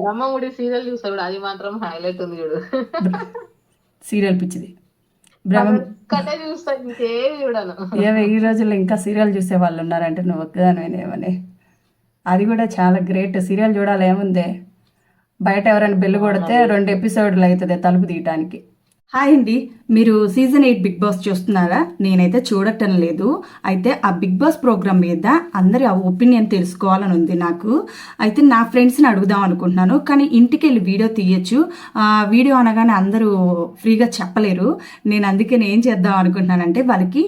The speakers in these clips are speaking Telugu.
బ్రహ్మముడి సీరియల్ చూస్తా చూడు అది మాత్రం హైలైట్ ఉంది చూడు. సీరియల్ పిచ్చిది. బ్రహ్మ ఒక్కటే చూస్తా ఇంకేం చూడను. ఏవో ఈ రోజుల్లో ఇంకా సీరియల్ చూసే వాళ్ళు ఉన్నారంటే నువ్వు ఒక్కదానివేనేమని అది కూడా చాలా గ్రేట్. సీరియల్ చూడాలి ఏముంది? బయట ఎవరైనా బెల్లు కొడితే రెండు ఎపిసోడ్లు అవుతుంది తలుపు తీయటానికి. హాయ్ అండి. మీరు సీజన్ ఎయిట్ బిగ్ బాస్ చూస్తున్నారా? నేనైతే చూడటం లేదు. అయితే ఆ బిగ్ బాస్ ప్రోగ్రామ్ మీద అందరి ఒపీనియన్ తెలుసుకోవాలని ఉంది నాకు. అయితే నా ఫ్రెండ్స్ని అడుగుదాం అనుకుంటున్నాను. కానీ ఇంటికి వెళ్ళి వీడియో తీయచ్చు. ఆ, వీడియో అనగానే అందరూ ఫ్రీగా చెప్పలేరు. నేను అందుకే ఏం చేద్దాం అనుకుంటున్నానంటే వాళ్ళకి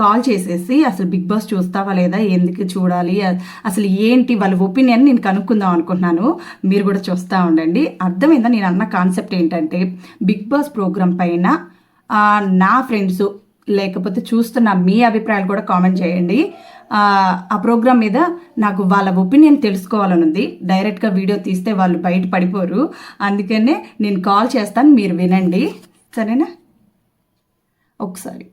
కాల్ చేసేసి అసలు బిగ్ బాస్ చూస్తావా లేదా? ఎందుకు చూడాలి? అసలు ఏంటి? వాళ్ళ ఒపీనియన్ నేను కనుక్కుందాం అనుకుంటున్నాను. మీరు కూడా చూస్తూ ఉండండి. అర్థమైందా? నేను అన్న కాన్సెప్ట్ ఏంటంటే బిగ్ బాస్ ప్రోగ్రామ్ పైన నా ఫ్రెండ్స్ లేకపోతే చూస్తున్న మీ అభిప్రాయాలు కూడా కామెంట్ చేయండి. ఆ, ప్రోగ్రామ్ మీద నాకు వాళ్ళ ఒపీనియన్ తెలుసుకోవాలని ఉంది డైరెక్ట్గా వీడియో తీస్తే వాళ్ళు బయట పడిపోరు. అందుకనే నేను కాల్ చేస్తాను మీరు వినండి. సరేనా? ఒకసారి.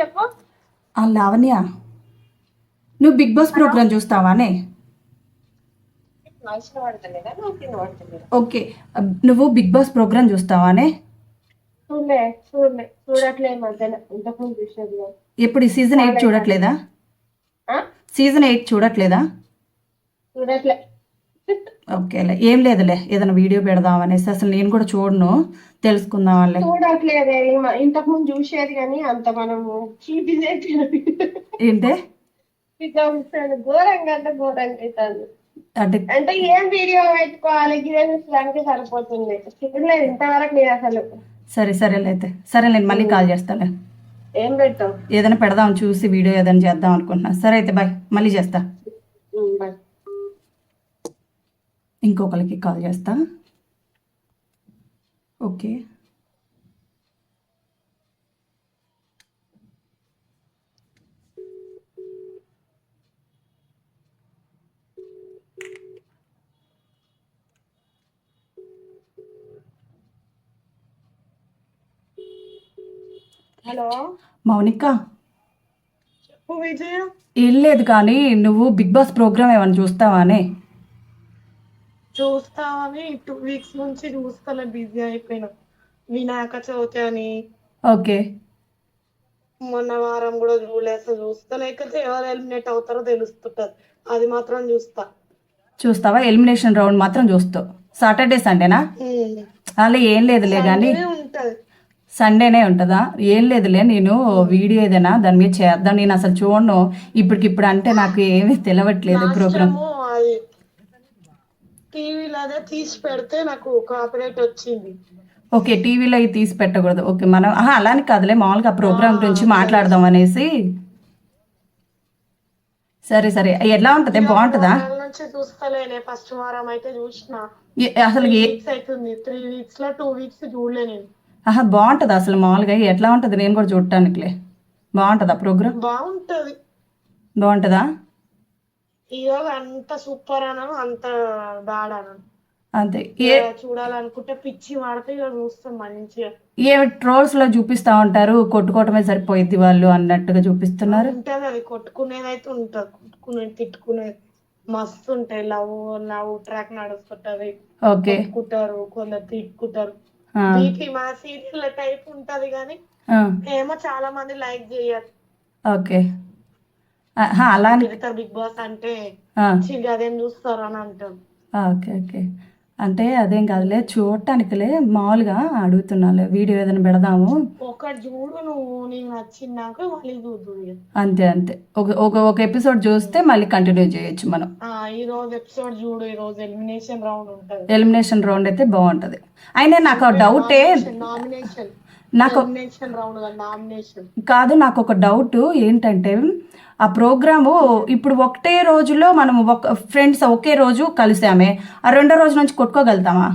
చెప్పు. లావణ్య నువ్వు బిగ్ బాస్ ప్రోగ్రామ్ చూస్తావానే వాయిస్ పడతలేదా నాకు కింద పడతలేదా ఓకే. నువ్వు బిగ్ బాస్ ప్రోగ్రామ్ చూస్తావానే. ఎప్పుడు ఈ సీజన్ ఎయిట్ చూడట్లేదా? ఆ? సీజన్ ఎయిట్ చూడట్లేదా? చూడట్లే. ఓకేలే ఏం లేదులే. ఏదైనా వీడియో పెడదాం అనేసి అసలు నేను కూడా చూడను. తెలుసుకుందాం వాళ్ళే. చూడట్లేదే. ఇంతకు ముందు చూసేది కానీ అంత మనము ఏంటే? ఘోరంగా అంటే ఘోరంగా అవుతుంది. అంటే అంటే ఏం వీడియో పెట్టుకోవాలి? చూసడానికి సరిపోతుంది. చూడలేదు ఇంతవరకు నేను అసలు. సరే సరేలే అయితే. సరే నేను మళ్ళీ కాల్ చేస్తాలే. ఏం పెట్టావు ఏదైనా పెడదాం చూసి వీడియో ఏదైనా చేద్దాం అనుకుంటున్నా. సరే అయితే బాయ్. మళ్ళీ చేస్తా. బాయ్. ఇంకొకరికి కాల్ చేస్తా. ఓకే. హలో మౌనిక. చెప్పు విజయ. ఏం లేదు కానీ నువ్వు బిగ్ బాస్ ప్రోగ్రామ్ ఏమైనా చూస్తావానే చూస్తావని టూ వీక్స్ నుంచి చూస్తాలే బిజీ అయిపోయినా. వినాయక చవితి అని. ఓకే. మొన్న వారం కూడా చూడలేదు చూస్తా. లేకపోతే ఎవరు ఎలిమినేట్ అవుతారో తెలుస్తుంటది. అది మాత్రం చూస్తా. చూస్తావా? ఎలిమినేషన్ రౌండ్ మాత్రం చూస్తావు. సాటర్డే సండేనా. అలా ఏం లేదులే కానీ ఉంటది. సండేనే ఉంటుందా? ఏం లేదులే నేను వీడియో ఏదైనా దాని మీద చేద్దాం. నేను అసలు చూడను. ఇప్పటికిప్పుడు అంటే నాకు ఏమీ తెలియట్లేదు ప్రోగ్రామ్. టీవీలో అదే తీసి పెడితే నాకు కాపరేట్ వచ్చింది. ఓకే టీవీలో అవి తీసి పెట్టకూడదు. ఓకే మనం అలానే కాదులే మామూలుగా ప్రోగ్రామ్ గురించి మాట్లాడదాం అనేసి. సరే సరే. ఎట్లా ఉంటుంది? బాగుంటుందా? వారాల నుంచి చూస్తలేనే ఫస్ట్ వారం అయితే చూసిన. అసలు త్రీ వీక్స్లో టూ వీక్స్ చూడలే నేను. ఆహా బాగుంటుందా అసలు మామూలుగా. ఎట్లా ఉంటుంది? నేను కూడా చూడటానికిలే. బాగుంటుందా ప్రోగ్రామ్ బాగుంటది. బాగుంటుందా? ఈరోజు అంత సూపర్ అనను అంత బ్యాడ్ అనను అంతే. ఏ చూడాలనుకుంటే పిచ్చి వాడితే చూస్తాం మంచిగా. ఏ ట్రోల్స్లో చూపిస్తా ఉంటారు? కొట్టుకోవటమే సరిపోయిద్ది వాళ్ళు అన్నట్టుగా చూపిస్తున్నారు. ఉంటది అది. కొట్టుకునేది అయితే ఉంటది. కొట్టుకునేది తిట్టుకునేది. మస్తు ఉంటాయి. లవ్ లవ్ ట్రాక్ నడుస్తుంటది. ఓకే. కొట్టుకుంటారు కొందరు తిట్టుకుంటారు. మా సీరియల్ టైప్ ఉంటది కానీ ఏమో చాలా మంది లైక్ చేయరు. ఓకే. అలా బిగ్ బాస్ అంటే అదేం చూస్తారు అని అంటారు. Okay okay. అంటే అదేం కాదులే చూడటానికిలే మామూలుగా అడుగుతున్నాలే. వీడియో ఏదైనా పెడదాము. ఒకటి చూడు నువ్వు నీకు నచ్చిందాక మళ్ళీ చూద్దు. అంతే అంతే. ఒక ఒక ఒక ఎపిసోడ్ చూస్తే మళ్ళీ కంటిన్యూ చేయొచ్చు మనం. ఆ ఈ రోజు ఎపిసోడ్ చూడు ఈ రోజు ఎలిమినేషన్ రౌండ్ ఉంటది. ఎలిమినేషన్ రౌండ్ అయితే బాగుంటుంది. అయినా నాకు డౌటే నామినేషన్ నాకు కాదు నాకు ఒక డౌట్ ఏంటంటే ఆ ప్రోగ్రాము ఇప్పుడు ఒకటే రోజులో మనం ఒక ఫ్రెండ్స్ ఒకే రోజు కలిసామే. ఆ రెండో రోజు నుంచి కొట్టుకోగలుగుతామా?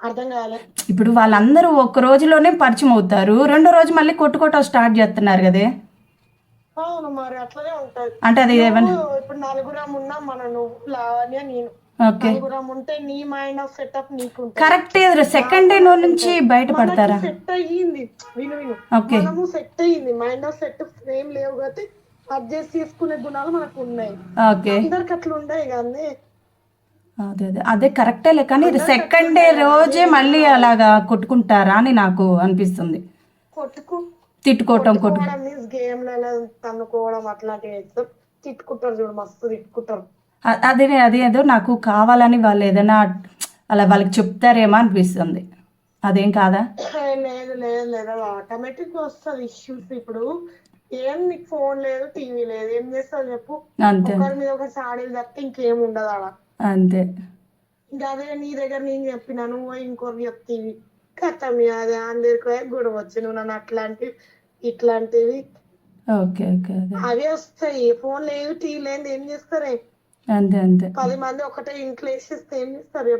అర్థం కాలే. ఇప్పుడు వాళ్ళందరూ ఒక రోజులోనే పరిచయం అవుతారు. రెండో రోజు మళ్ళీ కొట్టుకోవటం స్టార్ట్ చేస్తున్నారు కదే. అవును మరి అట్లనే ఉంటది. అంటే అది ఏమన్నా ఇప్పుడు నలుగురం ఉన్నా మన నువ్వు లావణ్య నేను. నలుగురం ఉంటే నీ మైండ్ ఆఫ్ సెటప్ నీకు కరెక్ట్ సెకండ్ డే నుంచి బయటపడతారా? సెట్ అయ్యింది. విను విను. ఓకే. మనము సెట్ అయ్యింది. మైండ్ ఆఫ్ సెట్ ఏం లేవు కాబట్టి అడ్జస్ట్ చేసుకునే గుణాలు మనకు ఉన్నాయి ఓకే. అందరికి అట్లా ఉన్నాయి కానీ అదే అదే. అదే కరెక్టేలే కానీ సెకండ్ డే రోజే మళ్ళీ అలాగా కొట్టుకుంటారా అని నాకు అనిపిస్తుంది. కొట్టుకు. తిట్టుకోవటం కొట్టు కొట్టుకోవడం మీన్స్ గేమ్లలో తన్నుకోవడం అట్లాంటివి తిట్టుకుంటారు చూడు మస్తు తిట్టుకుంటారు. అదే అదే ఏదో నాకు కావాలని వాళ్ళు ఏదైనా అలా వాళ్ళకి చెప్తారేమో అనిపిస్తుంది. అదేం కాదా? లేదు లేదు లేదు ఆటోమేటిక్ వస్తుంది ఇష్యూస్ ఇప్పుడు. ఏం నీకు ఫోన్ లేదు టీవీ లేదు ఏం చేస్తావు చెప్పు? అంతే. ఒకరి మీద ఒకరి సాడీలు తప్పితే ఇంకేం ఉండదు ఆడ. అంతే. ఇంకా అదే నీ దగ్గర నేను చెప్పినా నువ్వు ఇంకొకరు చెప్తీవి కథమి అదే అందరికి గొడవ వచ్చి నువ్వు నన్ను అట్లాంటి ఇట్లాంటివి. ఓకే ఓకే అవే వస్తాయి. ఫోన్ లేదు టీవీ లేదు ఏం చేస్తారే? అంతే అంతే. పది మంది ఒకటే ఇంట్లో వేసేస్తే ఏం చేస్తారు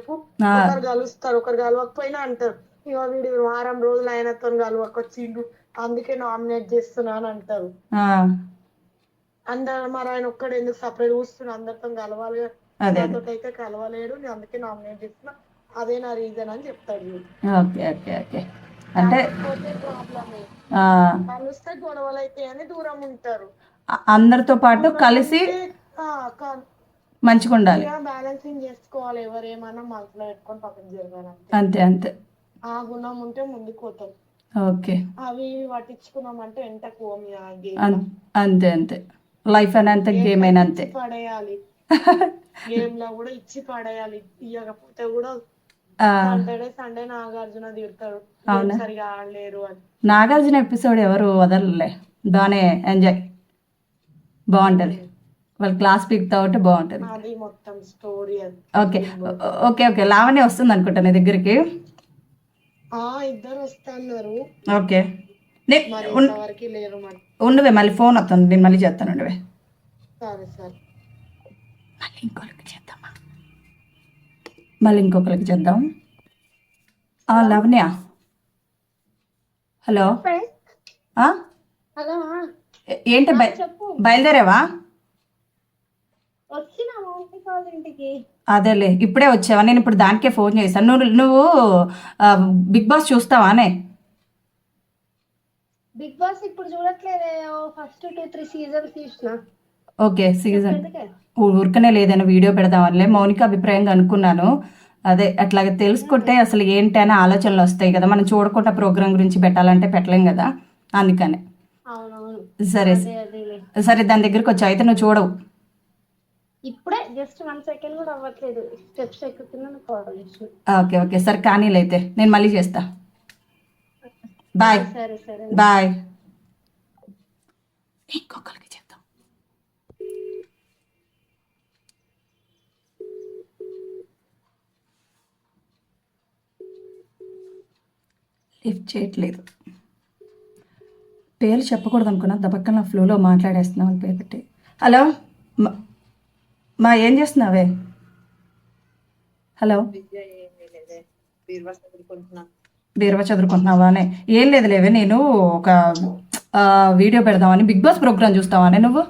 ఆ. ఒకరు కలుస్తారు ఒకరు కలవకపోయినా అంటారు. ఇగో వీడు వారం రోజులు ఆయనతో కలవకొచ్చిండు అందుకే నామినేట్ చేస్తున్నా అని అంటారు. అందరు మరి ఆయన ఒక్కడు ఎందుకు సపరేట్ కూర్చుని అందరితో కలవాలి అయితే కలవలేడు నేను అందుకే నామినేట్ చేస్తున్నా. అదే నా రీజన్ అని చెప్తాడు. Okay okay okay. అంటే కలిస్తే గొడవలు అయితే అని దూరం ఉంటారు. అందరితో పాటు కలిసి మంచిగా ఉండాలి. బ్యాలెన్సింగ్ చేసుకోవాలి ఎవరు ఏమన్నా మనసులో పెట్టుకొని పక్కన జరగాలి అంతే. అంతే ఆ గుణం ఉంటే ముందుకు పోతాం ఓకే. అవి ఆ game. అన్- అంతే అంతే. లైఫ్ అని అంతే గేమ్ అయినా అంతే. పడేయాలి. గేమ్లో కూడా ఇచ్చి పడేయాలి. ఇయ్యకపోతే కూడా సాటర్డే సండే నాగార్జున అవునా? సరిగా ఆడలేరు అని. నాగార్జున ఎపిసోడ్ ఎవరు వదలలే. బాగానే ఎంజాయ్ బాగుంటుంది. వాళ్ళ క్లాస్ పీక్తా ఉంటే బాగుంటుంది. అది మొత్తం స్టోరీ అది. ఓకే. Okay okay. లావణ్య వస్తుంది అనుకుంటా నీ దగ్గరికి. ఆ ఇద్దరు వస్తున్నారు. ఓకే. ఉండవే మళ్ళీ ఫోన్ వస్తుంది. నేను మళ్ళీ చేస్తాను ఉండవే. సరే సరే. మళ్ళీ ఇంకొకరికి చేద్దామా? మళ్ళీ ఇంకొకరికి చేద్దాం. ఆ, లావణ్య. హలో. ఏంటి బయ బయలుదేరావా? వచ్చిన ఇంటికి? అదేలే ఇప్పుడే వచ్చావా? నేను ఇప్పుడు దానికే ఫోన్ చేశాను. నువ్వు నువ్వు బిగ్ బాస్ చూస్తావానే బిగ్ బాస్ ఇప్పుడు చూడట్లేదే. ఫస్ట్ టూ త్రీ సీజన్స్ చూసిన. Okay season. ఊరికనే లేదని వీడియో పెడదామనిలే మౌనిక అభిప్రాయంగా అనుకున్నాను. అదే అట్లాగే తెలుసుకుంటే అసలు ఏంటి అనే ఆలోచనలు వస్తాయి కదా. మనం చూడకుండా ప్రోగ్రామ్ గురించి పెట్టాలంటే పెట్టలేం కదా. అందుకనే. సరే సరే దాని దగ్గరికి వచ్చావు. అయితే నువ్వు చూడవు. ఇప్పుడే జస్ట్ వన్ సెకండ్ కూడా అవ్వట్లేదు. స్టెప్స్ ఎక్కుతున్నా కాల్ ఓకే ఓకే సరే కానీ అయితే నేను మళ్ళీ చేస్తా. బాయ్ సరే సరే. బాయ్ ఇంకొకరికి చేద్దాం లిఫ్ట్ చేయట్లేదు. పేర్లు చెప్పకూడదు అనుకున్నా దబక్కన ఫ్లోలో మాట్లాడేస్తున్నాం వాళ్ళ పేరు పెట్టి. హలో మా- ఏం చేస్తున్నావే? హలో? బీరువా చదువుకుంటున్నావా అని. ఏం లేదు లేవే నేను ఒక వీడియో పెడదామని బిగ్ బాస్ ప్రోగ్రామ్ చూస్తావానే నువ్వు?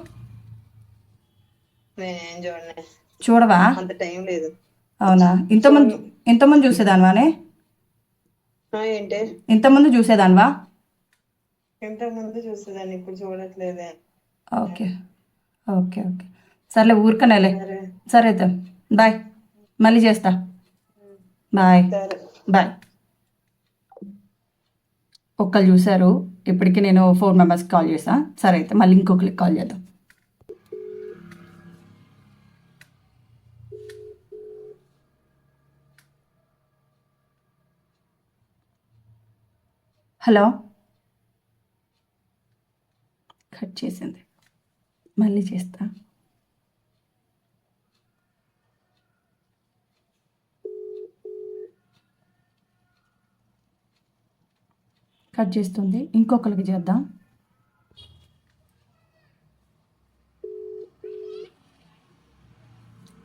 చూడవా? అంత టైం లేదు. అవునా? ఇంతమంది ఇంతమంది చూసేదానివానే ఏంటి? ఇంతమంది చూసేదానివా? ఇంత ముందు చూసేదాన్ని ఇప్పుడు చూడట్లేదే. ఓకే. Okay okay. సర్లే ఊరికనేలే. సరే. సరే అయితే. బాయ్. మళ్ళీ చేస్తా. బాయ్. బాయ్. ఒక్కరు చూశారు. ఇప్పటికి నేను ఫోర్ మెంబర్స్కి కాల్ చేసా సరే అయితే మళ్ళీ ఇంకొకరికి కాల్ చేద్దాం. హలో? కట్ చేసింది. మళ్ళీ చేస్తా. కట్ చేస్తుంది. ఇంకొకరికి చేద్దాం.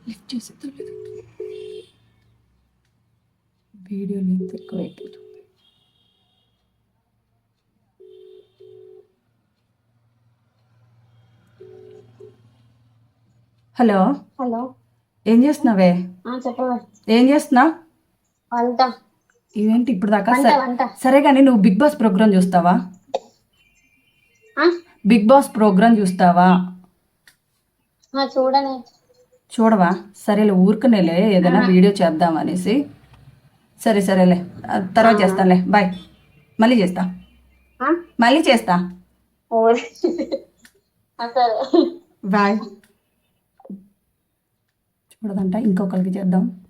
లిఫ్ట్ చేసేదో లేదు వీడియో లెంత్ ఎక్కువ అయిపోతుంది హలో హలో ఏం చేస్తున్నావే? చెప్పవా? ఏం చేస్తున్నావు? వంట. ఇదేంటి ఇప్పుడు దాకా సరే- కానీ నువ్వు బిగ్ బాస్ ప్రోగ్రామ్ చూస్తావా? బిగ్ బాస్ ప్రోగ్రామ్ చూస్తావా? చూడవా? సరేలే ఊరుకునేలే ఏదైనా వీడియో చేద్దాం అనేసి. సరే సరేలే. తర్వాత చేస్తానులే. బాయ్. మళ్ళీ చేస్తా? మళ్ళీ చేస్తా. బాయ్. చూడదంట ఇంకొకరికి చేద్దాం.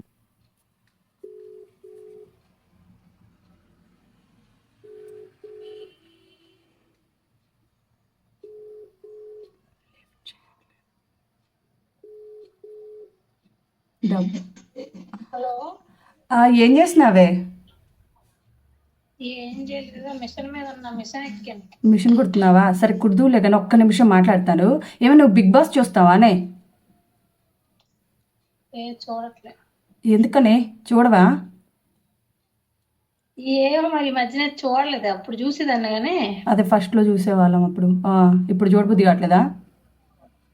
డబ్బు హలో. ఏం చేసినావే మిషన్ మీద ఉన్నా మిషన్ ఎక్కాను. మిషన్ కుడుతున్నావా? సరే కుడుదులే కానీ ఒక్క నిమిషం మాట్లాడతాను. ఏమో నువ్వు బిగ్ బాస్ చూస్తావానే ఎందుకనే? చూడవా? ఏమో మరి మధ్యన చూడలేదు. అప్పుడు చూసేదాన్ని కానీ. అదే ఫస్ట్లో చూసేవాళ్ళం అప్పుడు. ఆ, ఇప్పుడు చూడబుద్ధి కావట్లేదా?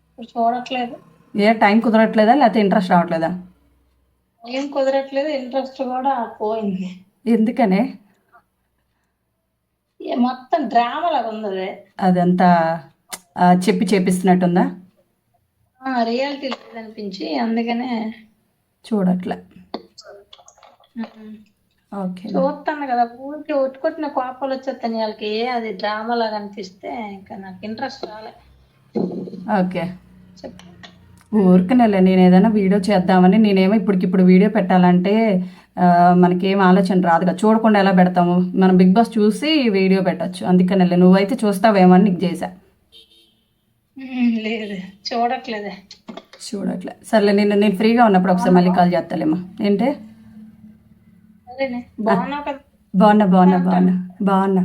ఇప్పుడు చూడట్లేదు. ఏ టైం కుదరట్లేదా లేకపోతే ఇంట్రెస్ట్ రావట్లేదా? ఏం కుదరట్లేదు ఇంట్రెస్ట్ కూడా పోయింది. ఎందుకనే? ఏ మొత్తం డ్రామా లాగా ఉంది అది అదంతా చెప్పి చేపిస్తున్నట్టుందా? రియాలిటీ లేదనిపించి అందుకనే. చూడట్లే. ఓకే. చూస్తాను కదా ఊరికి ఒట్టుకొట్టిన కోపాలు వచ్చేస్తాను వాళ్ళకి అది డ్రామా లాగా అనిపిస్తే ఇంకా నాకు ఇంట్రెస్ట్ రాలే. ఓకే. చెప్పు. ఊరికనేలే నేను ఏదైనా వీడియో చేద్దామని నేనేమో ఇప్పటికిప్పుడు వీడియో పెట్టాలంటే మనకేం ఆలోచన రాదుగా. చూడకుండా ఎలా పెడతాము? మనం బిగ్ బాస్ చూసి వీడియో పెట్టచ్చు. అందుకనేలే నువ్వైతే చూస్తావేమో నీకు చేశా. లేదు. చూడట్లేదే. చూడట్లే. సర్లే నేను నేను ఫ్రీగా ఉన్నప్పుడు ఒకసారి మళ్ళీ కాల్ చేస్తాలేమ్మా ఏంటి? బాగున్నా బాగున్నా బాగున్నా. బాగున్నా.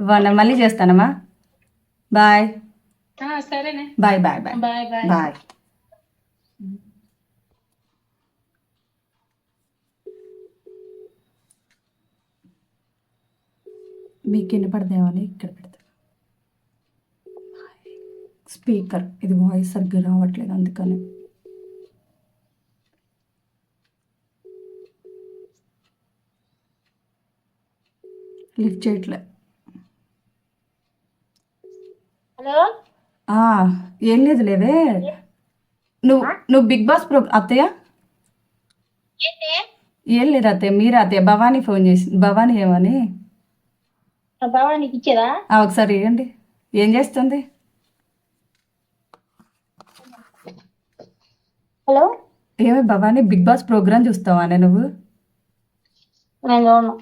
బాగున్నా. మళ్ళీ చేస్తానమ్మా. బాయ్. సరేనే. Bye bye. Bye bye. Bye. మీకు వినపడదేమని ఇక్కడ పెడతా. స్పీకర్. ఇది వాయిస్ సరిగ్గా రావట్లేదు అందుకని. లిఫ్ట్ చేయట్లే. హలో? ఏం లేదు లేవే. నువ్వు నువ్వు బిగ్ బాస్ ప్రో అత్తయ్య? ఏం లేదు అత్తయ్య మీరు అత్తయ్య. భవానీ ఫోన్ చేసి భవానీ ఏమని? బాబా నీకు ఇచ్చేదా? ఒకసారి ఇవ్వండి ఏం చేస్తుంది? హలో? ఏమే భవానీ బిగ్ బాస్ ప్రోగ్రామ్ చూస్తావానే నువ్వు? నేను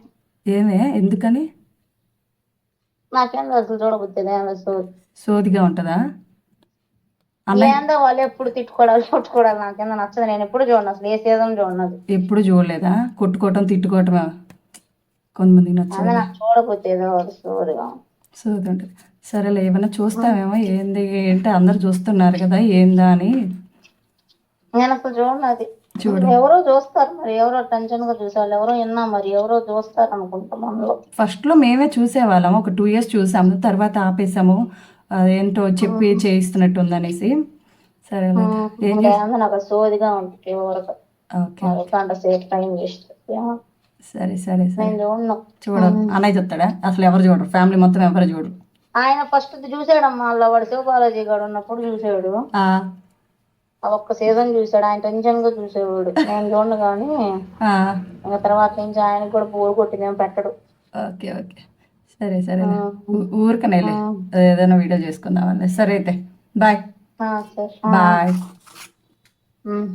ఏమే? ఎందుకని? నాకేం అసలు చూడబుద్ది సోదిగా ఉంటుందా? ఏందో వాళ్ళు ఎప్పుడు తిట్టుకోవడాలు కొట్టుకోవడాలు నాకేందో నచ్చదు. నేను ఎప్పుడు చూడను అసలు ఏ సీజన్ చూడను ఎప్పుడు చూడలేదా? కొట్టుకోవటం తిట్టుకోవటం కొంతమందికి ఏదో స్టోరీగా సోది ఉంటుంది. సరేలే ఏమైనా చూస్తామేమో ఏంది ఏంటి అందరు చూస్తున్నారు కదా ఏందా అని. నేను అసలు చూడను అది. చూడు. ఎవరో చూస్తారు మరి ఎవరో టెన్షన్గా చూసారు ఎవరో విన్నా మరి ఎవరో చూస్తారు అనుకుంటా మనలో. ఫస్ట్లో మేమే చూసేవాళ్ళం ఒక టూ ఇయర్స్ చూసాము తర్వాత ఆపేసాము అదేంటో చెప్పి చేయిస్తున్నట్టు ఉందనేసి సరే నాకు సోదిగా ఉంటుంది ఓకే. గంట సేపు టైం వేస్ట్ సరే సరే సరే. నేను చూడను. చూడరు అన్నయ్య చెప్తాడా? అసలు ఎవరు చూడరు? ఫ్యామిలీ మొత్తం ఎవరు చూడరు? ఆయన ఫస్ట్ చూసాడమ్మా వాళ్ళ వాడు శివబాలాజీ గారు ఉన్నప్పుడు చూసాడు. ఆ, ఆ ఒక్క సీజన్ చూసాడు ఆయన టెన్షన్గా చూసేవాడు. నేను చూడను కానీ ఆ, ఇంకా తర్వాత నుంచి ఆయనకు కూడా బోర్ కొట్టింది ఏం పెట్టడు. Okay okay. సరే సరే ఊరికనేలే ఏదైనా వీడియో చేసుకుందామని సరే అయితే. బాయ్. ఆ, సరే. బాయ్. ఉమ్.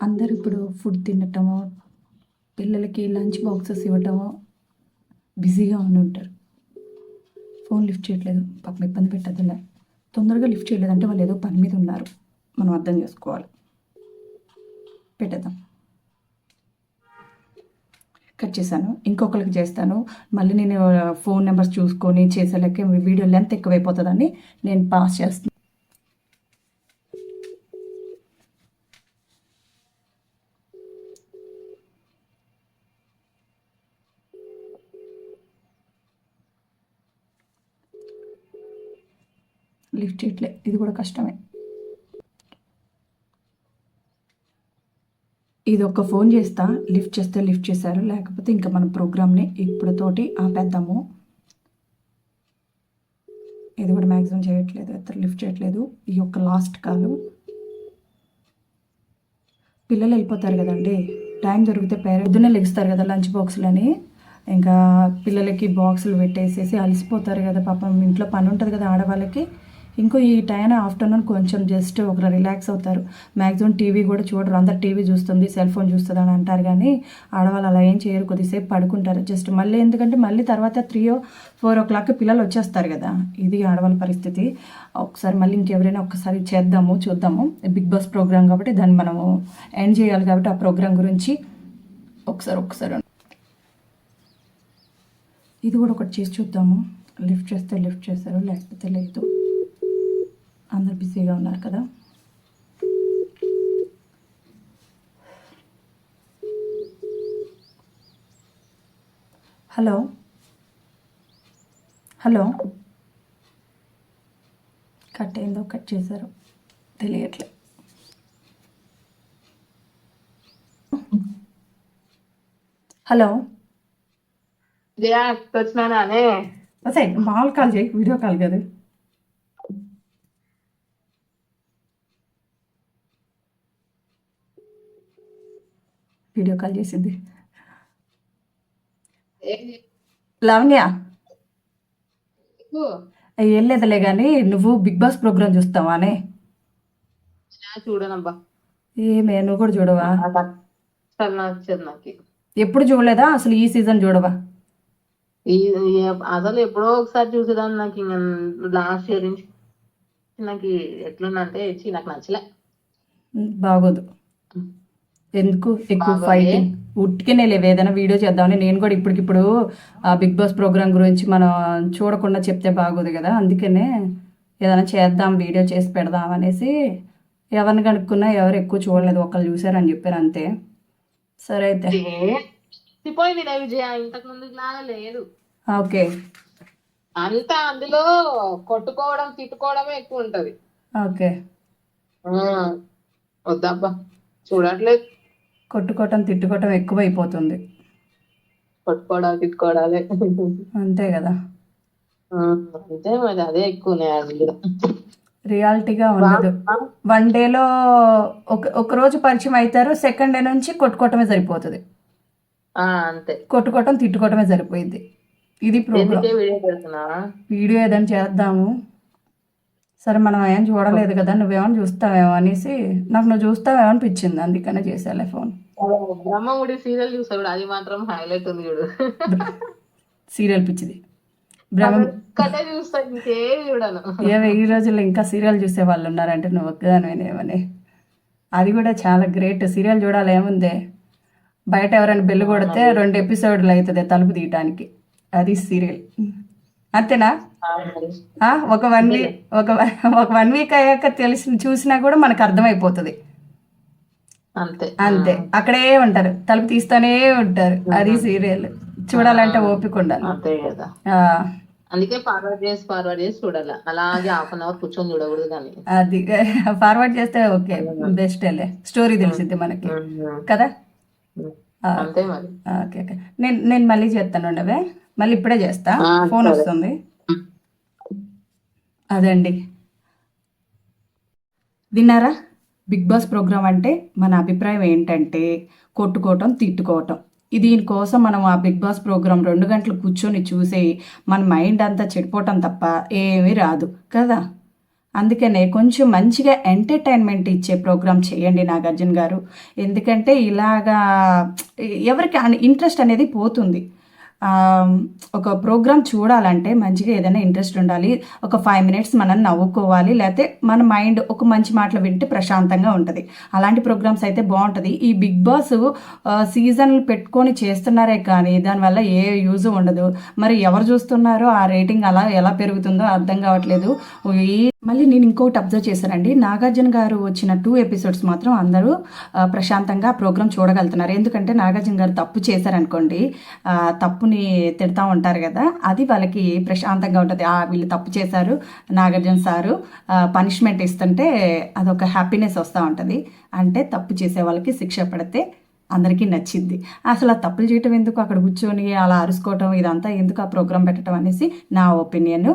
అందరూ ఇప్పుడు ఫుడ్ తినటము పిల్లలకి లంచ్ బాక్సెస్ ఇవ్వటము బిజీగా ఉండి ఉంటారు ఫోన్ లిఫ్ట్ చేయట్లేదు. పాపం ఇబ్బంది పెట్టద్దులే. తొందరగా లిఫ్ట్ చేయలేదు అంటే వాళ్ళు ఏదో పని మీద ఉన్నారు. మనం అర్థం చేసుకోవాలి. పెట్టేద్దాం. కట్ చేశాను. ఇంకొకరికి చేస్తాను. మళ్ళీ నేను ఫోన్ నెంబర్స్ చూసుకొని చేసేలకే వీడియో లెంత్ ఎక్కువైపోతుందని నేను పాస్ చేస్తాను లిఫ్ట్ చేయట్లే. ఇది కూడా కష్టమే. ఇది ఒక ఫోన్ చేస్తా. లిఫ్ట్ చేస్తే లిఫ్ట్ చేశారు. లేకపోతే ఇంకా మన ప్రోగ్రామ్ని ఇప్పుడుతోటి ఆపేద్దాము. ఇది కూడా మ్యాక్సిమం చేయట్లేదు. ఇద్దరు లిఫ్ట్ చేయట్లేదు. ఈ యొక్క లాస్ట్ కాలు. పిల్లలు వెళ్ళిపోతారు కదండి. టైం దొరికితే పేరెంట్ పొద్దున్నే లెగుస్తారు కదా లంచ్ బాక్సులని. ఇంకా పిల్లలకి బాక్సులు పెట్టేసేసి అలసిపోతారు కదా. పాపం ఇంట్లో పని ఉంటుంది కదా ఆడవాళ్ళకి. ఇంకో ఈ టైం ఆఫ్టర్నూన్ కొంచెం జస్ట్ ఒకరు రిలాక్స్ అవుతారు. మ్యాక్సిమం టీవీ కూడా చూడరు. అందరు టీవీ చూస్తుంది సెల్ ఫోన్ చూస్తుంది అని అంటారు కానీ ఆడవాళ్ళు అలా ఏం చేయరు. కొద్దిసేపు పడుకుంటారు. జస్ట్ మళ్ళీ ఎందుకంటే మళ్ళీ తర్వాత త్రీ ఫోర్ ఓ క్లాక్ పిల్లలు వచ్చేస్తారు కదా. ఇది ఆడవాళ్ళ పరిస్థితి. ఒకసారి మళ్ళీ ఇంకెవరైనా ఒకసారి చేద్దాము చూద్దాము. బిగ్ బాస్ ప్రోగ్రామ్ కాబట్టి దాన్ని మనము ఎండ్ చేయాలి కాబట్టి ఆ ప్రోగ్రామ్ గురించి ఒకసారి ఒకసారి ఇది కూడా ఒకటి చేసి చూద్దాము. లిఫ్ట్ చేస్తే లిఫ్ట్ చేస్తారు లేకపోతే లేదు. అందరు బిజీగా ఉన్నారు కదా. హలో. హలో. కట్ అయిందో కట్ చేశారు తెలియట్లే. హలో. వచ్చినానే అసలు మామూలు కాల్ చేయి వీడియో కాల్ కదా. వీడియో కాల్ చేసింది. లావణ్య? ఏం లేదులే కానీ నువ్వు బిగ్ బాస్ ప్రోగ్రామ్ చూస్తావా అనే? చూడనబ్బా. ఏమే నువ్వు కూడా చూడవా? ఎప్పుడు చూడలేదా? అసలు ఈ సీజన్ చూడవా? అసలు ఎప్పుడో ఒకసారి చూసేదాన్ని నాకు ఇంకా లాస్ట్ ఇయర్ నుంచి. నాకు ఎట్లుందంటే నాకు నచ్చలే. బాగోదు. ఎందుకు? ఎక్కువ. ఫైటింగ్ ఉట్టికనే లేవు. ఏదైనా వీడియో చేద్దామని నేను కూడా ఇప్పటికిప్పుడు ఆ బిగ్ బాస్ ప్రోగ్రామ్ గురించి మనం చూడకుండా చెప్తే బాగోదు కదా. అందుకనే ఏదైనా చేద్దాం వీడియో చేసి పెడదాం అనేసి ఎవరిని కనుక్కున్నా ఎవరు ఎక్కువ చూడలేదు. ఒకళ్ళు చూసారని చెప్పారు అంతే. సరే అయితే. పోయింది నా విజయ. ఇంతకు ముందు లాగా లేదు. ఓకే. అంతా అందులో కొట్టుకోవడం తిట్టుకోవడమే ఎక్కువ ఉంటది. ఓకే. వద్దబ్బా. చూడట్లేదు. కొట్టుకోవటం తిట్టుకోవటం ఎక్కువైపోతుంది. కొట్టుకోవడాలు తిట్టుకోవడాలే. అంతే కదా. అంతే మరి అదే ఎక్కువ రియాలిటీగా ఉండదు. వన్ డేలో ఒక ఒక రోజు పరిచయం అవుతారు సెకండ్ డే నుంచి కొట్టుకోవటమే సరిపోతుంది. అంతే. కొట్టుకోవటం తిట్టుకోవటమే సరిపోయింది. ఇది ప్రోగ్రామ్. వీడియో ఏదైనా చేద్దాము. సరే మనం ఏం చూడలేదు కదా నువ్వేమో చూస్తావేమో అనేసి నాకు నువ్వు చూస్తావేమో అనిపించింది అందుకనే చేసాలే ఫోన్. బ్రహ్మముడి సీరియల్ చూసా చూడు అది మాత్రం హైలైట్ ఉంది చూడు. సీరియల్ పిచ్చిది. బ్రహ్మ కథ చూస్తా ఇంకేం చూడను. ఏ ఈ రోజుల్లో ఇంకా సీరియల్ చూసే వాళ్ళు ఉన్నారంటే నువ్వు ఒక్కదానివేనేమని అది కూడా చాలా గ్రేట్ సీరియల్ చూడాలి ఏముందే? బయట ఎవరైనా బెల్లు కొడితే రెండు ఎపిసోడ్లు అవుతుంది తలుపు తీయటానికి. అది సీరియల్. అంతేనా? ఒక వన్ వీక్ ఒక ఒక వన్ వీక్ అయ్యాక తెలిసి చూసినా కూడా మనకు అర్థమైపోతుంది. అంతే. అంతే. అక్కడే ఉంటారు. తలుపు తీస్తూనే ఉంటారు. అది సీరియల్. చూడాలంటే ఓపిక ఉండాలి. అంతే కదా. ఆ, అందుకే ఫార్వర్డ్ చేసి ఫార్వర్డ్ చేసి చూడాలి. అలాగే హాఫ్ అన్ అవర్ కూర్చొని చూడకూడదు కానీ. అది ఫార్వర్డ్ చేస్తే ఓకే. బెస్ట్ స్టోరీ తెలిసింది మనకి. కదా? అంతే మరి. Okay okay. నేను నేను మళ్ళీ చేస్తాను ఉండవే మళ్ళీ ఇప్పుడే చేస్తా. ఫోన్. వస్తుంది. అదండి. విన్నారా? బిగ్ బాస్ ప్రోగ్రామ్ అంటే మన అభిప్రాయం ఏంటంటే కొట్టుకోవటం తిట్టుకోవటం. ఇది దీనికోసం మనం ఆ బిగ్ బాస్ ప్రోగ్రామ్ రెండు గంటలు కూర్చొని చూసి మన మైండ్ అంతా చెడిపోవటం తప్ప ఏమీ రాదు కదా? అందుకనే కొంచెం మంచిగా ఎంటర్టైన్మెంట్ ఇచ్చే ప్రోగ్రామ్ చేయండి నాగార్జున గారు. ఎందుకంటే ఇలాగా ఎవరికి ఇంట్రెస్ట్ అనేది పోతుంది. ఒక ప్రోగ్రామ్ చూడాలంటే మంచిగా ఏదైనా ఇంట్రెస్ట్ ఉండాలి. ఒక ఫైవ్ మినిట్స్ మనం నవ్వుకోవాలి. లేకపోతే మన మైండ్ ఒక మంచి మాటలు వింటే ప్రశాంతంగా ఉంటుంది. అలాంటి ప్రోగ్రామ్స్ అయితే బాగుంటుంది. ఈ బిగ్ బాస్ సీజన్లు పెట్టుకొని చేస్తున్నారే కానీ దానివల్ల ఏ యూజ్ ఉండదు. మరి ఎవరు చూస్తున్నారో ఆ రేటింగ్ అలా ఎలా పెరుగుతుందో అర్థం కావట్లేదు. ఈ మళ్ళీ నేను ఇంకొకటి అబ్జర్వ్ చేశానండి. నాగార్జున గారు వచ్చిన టూ ఎపిసోడ్స్ మాత్రం అందరూ ప్రశాంతంగా ప్రోగ్రామ్ చూడగలుగుతున్నారు. ఎందుకంటే నాగార్జున గారు తప్పు చేశారనుకోండి తప్పుని తిడతా ఉంటారు కదా అది వాళ్ళకి ప్రశాంతంగా ఉంటుంది. ఆ వీళ్ళు తప్పు చేశారు నాగార్జున సారు పనిష్మెంట్ ఇస్తుంటే అదొక హ్యాపీనెస్ వస్తూ ఉంటుంది. అంటే తప్పు చేసే వాళ్ళకి శిక్ష పడితే అందరికీ నచ్చింది. అసలు ఆ తప్పులు చేయటం ఎందుకు? అక్కడ కూర్చొని అలా అరుసుకోవటం ఇదంతా ఎందుకు ఆ ప్రోగ్రామ్ పెట్టడం అనేసి నా ఒపీనియన్